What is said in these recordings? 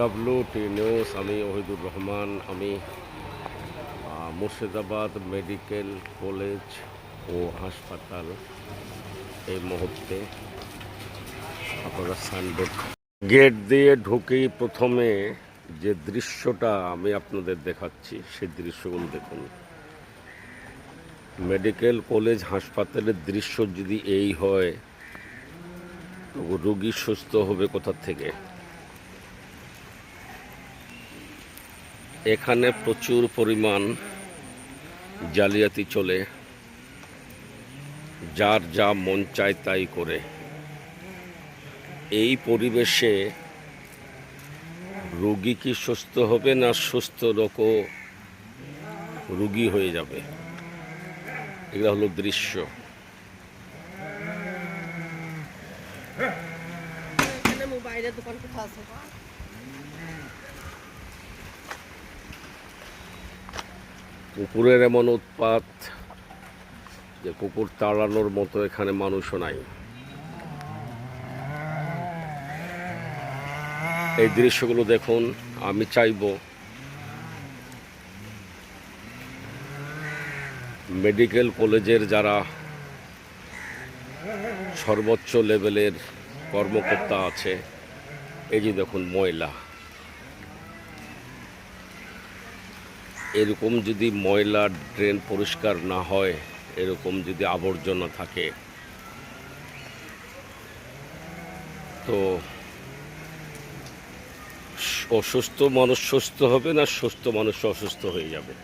W টি news আমি ওহিদুর রহমান, আমি Murshidabad medical college ও হাসপাতাল এই মুহূর্তে আপনারা সাইনবোর্ড গেট দিয়ে ঢুকেই প্রথমে যে দৃশ্যটা আমি আপনাদের দেখাচ্ছি, সেই দৃশ্যগুলো দেখুন। মেডিকেল কলেজ হাসপাতালের দৃশ্য যদি এই হয় রোগী সুস্থ হবে কোথা থেকে? এখানে প্রচুর পরিমাণ জালিয়াতি চলে। যার যা মন চায় তাই করে। এই পরিবেশে রোগী কি সুস্থ হবে না সুস্থ লোক রুগী হয়ে যাবে? এগুলো হলো দৃশ্য। দোকান কোথাও আছে? কুকুরের এমন উৎপাত যে কুকুর তাড়ানোর মতো এখানে মানুষও নাই। এই দৃশ্যগুলো দেখুন, আমি চাইব মেডিকেল কলেজের যারা সর্বোচ্চ লেভেলের কর্মকর্তা আছে, এই যে দেখুন ময়লা। এরকম যদি ময়লা ড্রেন পরিষ্কার না হয়, এরকম যদি আবর্জনা থাকে, তো অসুস্থ মানুষ সুস্থ হবে না সুস্থ মানুষ অসুস্থ হয়ে যাবে?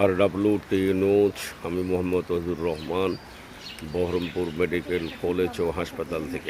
আর ডাব্লু টি নিউজ, আমি মোহাম্মদ অজুর রহমান। বহরমপুর মেডিকেল কলেজ ও হাসপাতাল থেকে।